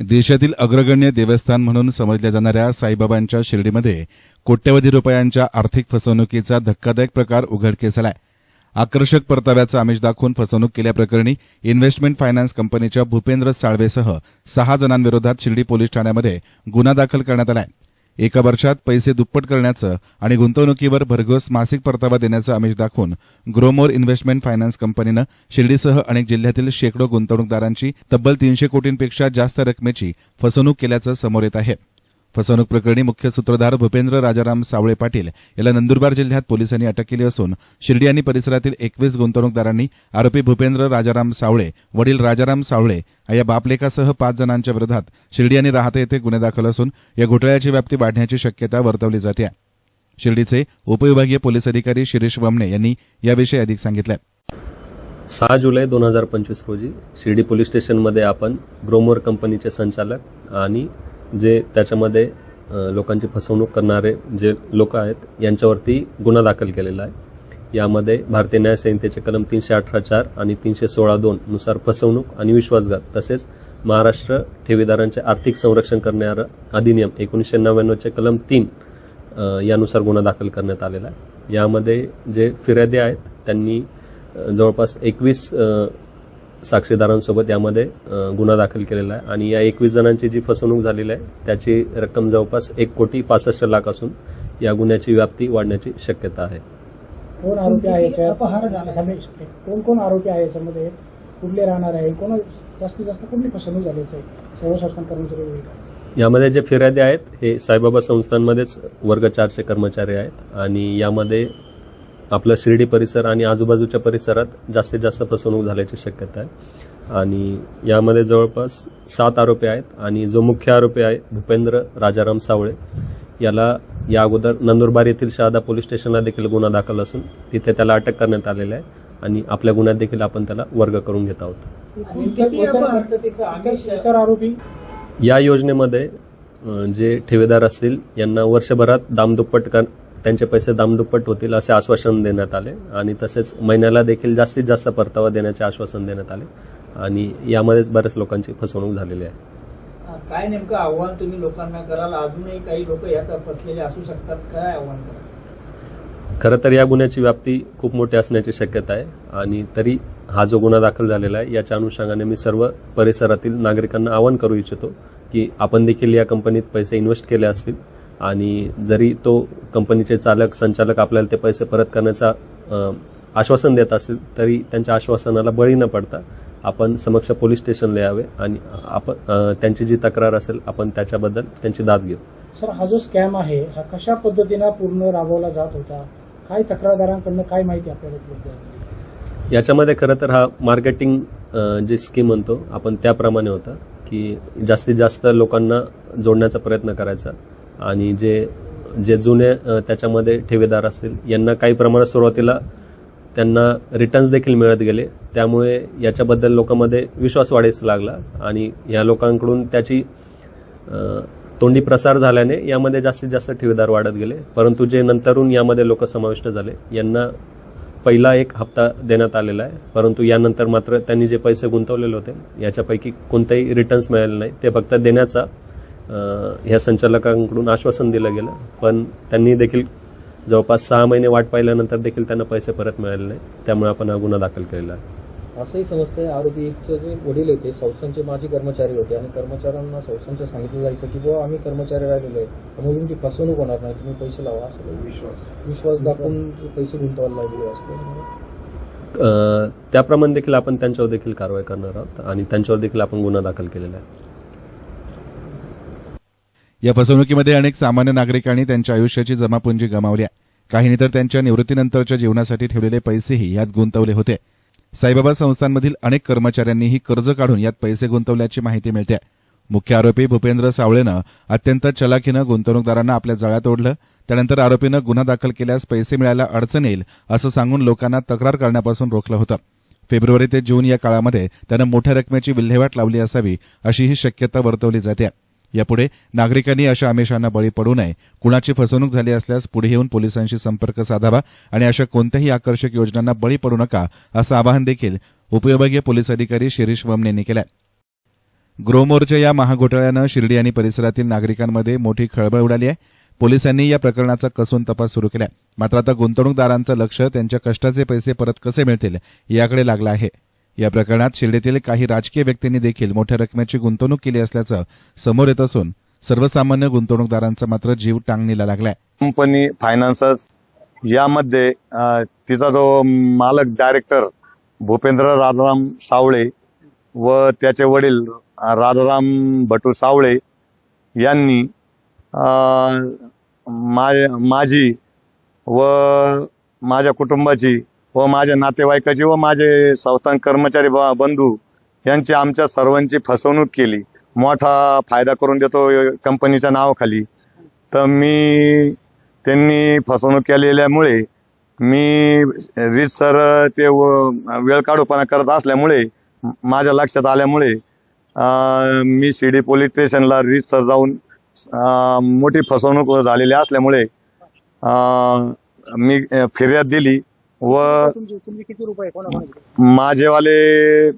देशातील अग्रगण्य देवस्थान म्हणून समजल्या जाणाऱ्या साईबाबांच्या शिर्डीमध्ये कोट्यवधी रुपयांच्या आर्थिक फसवणुकीचा धक्कादायक प्रकार उघडकीस आलाय आकर्षक परताव्याचा आमिष दाखवून फसवणूक केल्याप्रकरणी इन्व्हेस्टमेंट फायनान्स कंपनीच्या भूपेंद्र साळवेसह सहा जणांविरोधात शिर्डी पोलीस ठाण्यामध्ये गुन्हा दाखल करण्यात आला आहे एका वर्षात पैसे दुप्पट करण्याचं आणि गुंतवणुकीवर भरघोस मासिक परतावा देण्याचं आमिष दाखवून ग्रोमोर इन्व्हेस्टमेंट फायनान्स कंपनीनं शिर्डीसह अनेक जिल्ह्यातील शेकडो गुंतवणूकदारांची तब्बल तीनशे कोटींपेक्षा जास्त रकमेची फसवणूक केल्याचं समोर येत आहे. फसवणूक प्रकरणी मुख्य सूत्रधार भूपेंद्र राजाराम सावळे पाटील याला नंदुरबार जिल्ह्यात पोलिसांनी अटक केली असून शिर्डी आणि परिसरातील एकवीस गुंतवणूकदारांनी आरोपी भूपेंद्र राजाराम सावळे वडील राजाराम सावळे या बापलेकासह पाच जणांच्या विरोधात शिर्डी आणि राहते येथे गुन्हे दाखल असून या घोटाळ्याची व्याप्ती वाढण्याची शक्यता वर्तवली जाते. शिर्डीचे उपविभागीय पोलीस अधिकारी शिरीष वमने यांनी याविषयी अधिक सांगितलं. सहा जुलै दोन हजार पंचवीस रोजी शिर्डी पोलीस स्टेशनमध्ये आपण ग्रोमोर कंपनीचे संचालक आणि जे त्याच्यामध्ये लोकांची फसवणूक करणारे जे लोक आहेत यांच्यावरती गुन्हा दाखल केलेला आहे. यामध्ये भारतीय न्याय संहितेचे कलम तीनशे अठरा चार आणि तीनशे सोळा दोन नुसार फसवणूक आणि विश्वासघात तसेच महाराष्ट्र ठेवीदारांचे आर्थिक संरक्षण करणारं अधिनियम एकोणीसशे नव्याण्णवचे कलम तीन यानुसार गुन्हा दाखल करण्यात आलेला आहे. यामध्ये जे फिर्यादी आहेत त्यांनी जवळपास एकवीस साक्षीदारांसोबत यामध्ये गुन्हा दाखल केलेला आहे. आणि या एकवीस जणांची जी फसवणूक झालेली आहे त्याची रक्कम जवळपास एक कोटी पासष्ट लाख असून या गुन्ह्याची व्याप्ती वाढण्याची शक्यता आहे. कोण आरोपी आहे? अपहार झाला. कोण कोण आरोपी आहे याच्यामध्ये? कुठले राहणार आहे? कोण जास्तीत जास्त कुठली फसवणूक झाल्याचं आहे सर्व शासन कर्मचारी? यामध्ये जे फिर्यादी आहेत हे साईबाबा संस्थांमध्येच वर्ग चारचे कर्मचारी आहेत. आणि यामध्ये आपलं शिर्डी परिसर आणि आजूबाजूच्या परिसरात जास्तीत जास्त फसवणूक झाल्याची शक्यता आहे. आणि यामध्ये जवळपास सात आरोपी आहेत आणि जो मुख्य आरोपी आहे भूपेंद्र राजाराम सावळे. याला या अगोदर नंदुरबार येथील शहादा पोलीस स्टेशनला देखील गुन्हा दाखल असून तिथे त्याला अटक करण्यात आलेली आहे आणि आपल्या गुन्ह्यात देखील आपण त्याला वर्ग करून घेत आहोत. या योजनेमध्ये जे ठेवीदार असतील यांना वर्षभरात दामदुप्पट कर त्यांचे पैसे दामदुप्पट होतील असे आश्वासन देण्यात आले आणि तसेच महिन्याला देखील जास्तीत जास्त परतावा देण्याचे आश्वासन देण्यात आले. आणि यामध्येच बऱ्याच लोकांची फसवणूक झालेली आहे. काय नेमकं आव्हान तुम्ही लोकांना कराल? अजूनही काही लोक यात फसलेले असू शकतात. काय आव्हान कराल? खरं तर या गुन्ह्याची व्याप्ती खूप मोठी असण्याची शक्यता आहे आणि तरी हा जो गुन्हा दाखल झालेला आहे याच्या अनुषंगाने मी सर्व परिसरातील नागरिकांना आवाहन करू इच्छितो की आपण देखील या कंपनीत पैसे इन्व्हेस्ट केले असतील. आणि जरी तो कंपनीचे चालक संचालक आपल्याला ते पैसे परत करण्याचा आश्वासन देत असतील तरी त्यांच्या आश्वासनाला बळी न पडता आपण समक्ष पोलीस स्टेशनला यावे आणि आपण त्यांची जी तक्रार असेल आपण त्याच्याबद्दल त्यांची दाद घेऊ. सर हा जो स्कॅम आहे हा कशा पद्धतीनं पूर्ण राबवला जात होता? काय तक्रारदारांकडनं काय माहिती आपल्याला उपलब्ध याच्यामध्ये खरं तर हा मार्केटिंग जी स्कीम म्हणतो आपण त्याप्रमाणे होता की जास्तीत जास्त लोकांना जोडण्याचा प्रयत्न करायचा. आणि जे जे जुने त्याच्यामध्ये ठेवेदार असतील यांना काही प्रमाणात सुरुवातीला त्यांना रिटर्न्स देखील मिळत गेले. त्यामुळे याच्याबद्दल लोकांमध्ये विश्वास वाढीस लागला आणि या लोकांकडून त्याची तोंडी प्रसार झाल्याने यामध्ये जास्तीत जास्त ठेवीदार वाढत गेले. परंतु जे नंतरून यामध्ये लोक समाविष्ट झाले यांना पहिला एक हप्ता देण्यात आलेला आहे. परंतु यानंतर मात्र त्यांनी जे पैसे गुंतवलेले होते याच्यापैकी कोणतेही रिटर्न्स मिळाले नाही. ते फक्त देण्याचा ह्या संचालकांकडून आश्वासन दिलं गेलं. पण त्यांनी देखील जवळपास सहा महिने वाट पाहिल्यानंतर देखील त्यांना पैसे परत मिळाले नाही. त्यामुळे आपण हा गुन्हा दाखल केलेला आहे. असंही समजतंय आरोपीचे जे वडील होते संस्थांचे माजी कर्मचारी होते आणि कर्मचाऱ्यांना संस्थांचं सांगितलं जायचं की बुवा आम्ही कर्मचारी राहिलेलो आहे त्यामुळे तुमची फसवणूक होणार नाही तुम्ही पैसे लावा असं विश्वास. विश्वास दाखवून पैसे गुंतवायला लागले असं काही. अ, त्याप्रमाणे देखील आपण त्यांच्यावर देखील कारवाई करणार आहोत आणि त्यांच्यावर देखील आपण गुन्हा दाखल केलेला आहे. या फसवणुकीमध्ये अनेक सामान्य नागरिकांनी त्यांच्या आयुष्याची जमापुंजी गमावली आहे. काहींनी तर त्यांच्या निवृत्तीनंतरच्या जीवनासाठी ठेवलेले पैसेही यात गुंतवले होते. साईबाबा संस्थांमधील अनेक कर्मचाऱ्यांनीही कर्ज काढून यात पैसे गुंतवल्याची माहिती मिळते. मुख्य आरोपी भूपेंद्र सावळेनं अत्यंत चलाखीनं गुंतवणूकदारांना आपल्या जाळ्यात ओढलं. त्यानंतर आरोपीनं गुन्हा दाखल केल्यास पैसे मिळायला अडचण येईल असं सांगून लोकांना तक्रार करण्यापासून रोखलं होतं. फेब्रुवारी ते जून या काळामध्ये त्यानं मोठ्या रकमेची विल्हेवाट लावली असावी अशीही शक्यता वर्तवली जाते. यापुढे नागरिकांनी अशा आमिषांना बळी पडू नये. कुणाची फसवणूक झाली असल्यास पुढे येऊन पोलिसांशी संपर्क साधावा आणि अशा कोणत्याही आकर्षक योजनांना बळी पडू नका असं आवाहन देखील उपविभागीय पोलीस अधिकारी शिरीष वमने यांनी केलं गृहमोर्चा या महाघोटाळ्यानं शिर्डी आणि परिसरातील नागरिकांमध्ये मोठी खळबळ उडाली आहे. पोलिसांनी या प्रकरणाचा कसून तपास सुरू केला मात्र आता गुंतवणूकदारांचं लक्ष त्यांच्या कष्टाचे पैसे परत कसे मिळतील याकडे लागलं आहे. या प्रकरणात शिर्डीतील काही राजकीय व्यक्तींनी देखील मोठ्या रकमेची गुंतवणूक केली असल्याचं समोर येत असून सर्वसामान्य गुंतवणूकदारांचा मात्र जीव टांगणीला लागलाय. कंपनी फायनान्सर्स यामध्ये तिचा जो मालक डायरेक्टर भूपेंद्र राजाराम सावळे व त्याचे वडील राजाराम भटू सावळे यांनी मा- माझी व माझ्या कुटुंबाची व माझ्या नातेवाईकाची व माझे संस्थान कर्मचारी ब- बंधू यांची आमच्या सर्वांची फसवणूक केली. मोठा फायदा करून देतो कंपनीच्या नावाखाली. तर मी त्यांनी फसवणूक केलेल्यामुळे मी रीतसर ते व- वेळ काढूपणा करत असल्यामुळे माझ्या लक्षात आल्यामुळे मी शिर्डी पोलीस स्टेशनला रीतसर जाऊन मोठी फसवणूक झालेली असल्यामुळे मी फिर्याद दिली. व तुमचे तुमचे किती रुपये कोणाकोणाचे? माझेवाले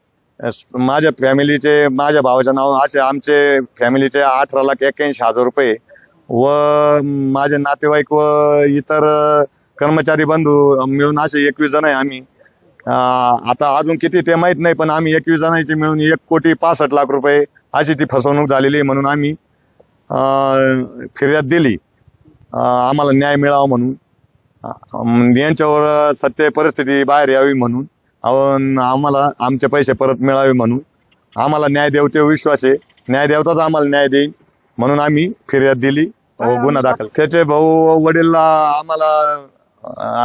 माझ्या फॅमिलीचे माझ्या भावाच्या नाव असे आमचे फॅमिलीचे अठरा लाख एक्क्याऐंशी हजार रुपये व माझे नातेवाईक व इतर कर्मचारी बंधू मिळून असे एकवीस जण आहे आम्ही. अ, आता अजून किती ते माहीत नाही पण आम्ही एकवीस जणांची मिळून एक कोटी पासष्ट लाख रुपये अशी ती फसवणूक झालेली आहे म्हणून आम्ही अ, फिर्याद दिली. अ, आम्हाला न्याय मिळावा म्हणून. यांच्यावर सत्य परिस्थिती बाहेर यावी म्हणून आम्हाला आमचे पैसे परत मिळावे म्हणून आम्हाला न्याय देवतेवर विश्वास आहे. न्याय देवताच आम्हाला न्याय देईल म्हणून आम्ही फिर्याद दिली गुन्हा दाखल. त्याचे भाऊ वडील आम्हाला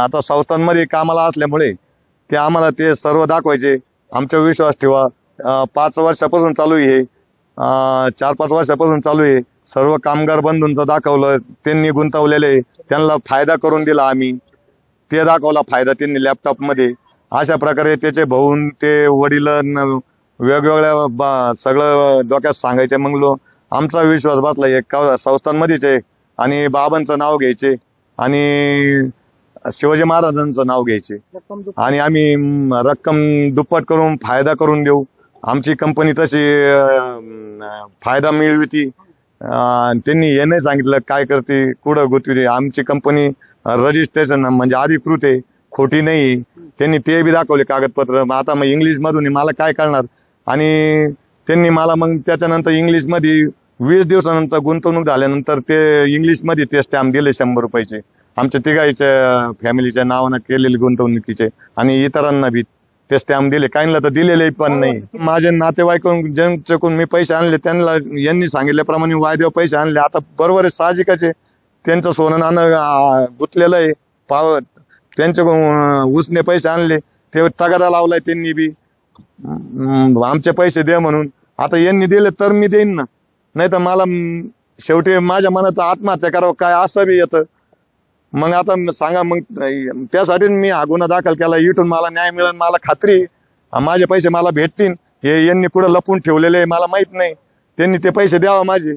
आता संस्थांमध्ये कामाला असल्यामुळे ते आम्हाला ते सर्व दाखवायचे. आमच्यावर विश्वास ठेवा. पाच वर्षापासून चालू आहे हे. चार पाच वर्षापासून चालू आहे. सर्व कामगार बंधूंचं दाखवलं त्यांनी गुंतवलेले त्यांना फायदा करून दिला आम्ही. ते दाखवला फायदा त्यांनी लॅपटॉपमध्ये अशा प्रकारे त्याचे भाऊन ते वडील वेगवेगळ्या बा- सगळं डोक्यात सांगायचे. मग आमचा विश्वास बसला एक संस्थांमध्येच आहे. आणि बाबांचं नाव घ्यायचे. आणि शिवाजी महाराजांचं नाव घ्यायचे. आणि आम्ही रक्कम दुप्पट करून फायदा करून देऊ. आमची कंपनी तशी फायदा मिळविती. त्यांनी हे नाही सांगितलं काय करते कुठं गुतविते. आमची कंपनी रजिस्ट्रेशन म्हणजे अधिकृत आहे खोटी नाही. त्यांनी ते बी दाखवले कागदपत्र. मग आता मग इंग्लिशमधून मला काय कळणार? आणि त्यांनी मला मग त्याच्यानंतर इंग्लिशमध्ये वीस दिवसानंतर गुंतवणूक झाल्यानंतर ते इंग्लिशमध्ये ते स्टॅम्प दिले शंभर रुपयाचे. आमच्या तिघाईच्या फॅमिलीच्या नावानं केलेले गुंतवणुकीचे आणि इतरांना बी. ते स्टॅम्प दिले. काहींना तर दिलेले पण नाही. माझे नातेवाईकडून ज्यांच्याकडून मी पैसे आणले त्यांना यांनी सांगितल्याप्रमाणे वायदेव पैसे आणले. आता बरोबर आहे साहजिकच आहे. त्यांचं सोनं नाणं गुंतलेलं आहे. पाव त्यांच्याकडून उसने पैसे आणले. ते तगादा लावलाय त्यांनी बी. आमचे पैसे द्या म्हणून. आता यांनी दिले तर मी देईन ना. नाही तर मला शेवटी माझ्या मनात आत्महत्या करावं काय असं बी येतं. मग आता सांगा मग त्यासाठी मी हा गुन्हा दाखल केला. इथून मला न्याय मिळेल मला खात्री माझे पैसे मला भेटतील. हे यांनी कुठं लपून ठेवलेले आहे, मला माहीत नाही. त्यांनी ते पैसे द्यावा माझे.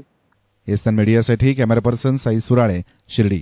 एस्तान मीडियासाठी कॅमेरा पर्सन साई सुराळे शिर्डी.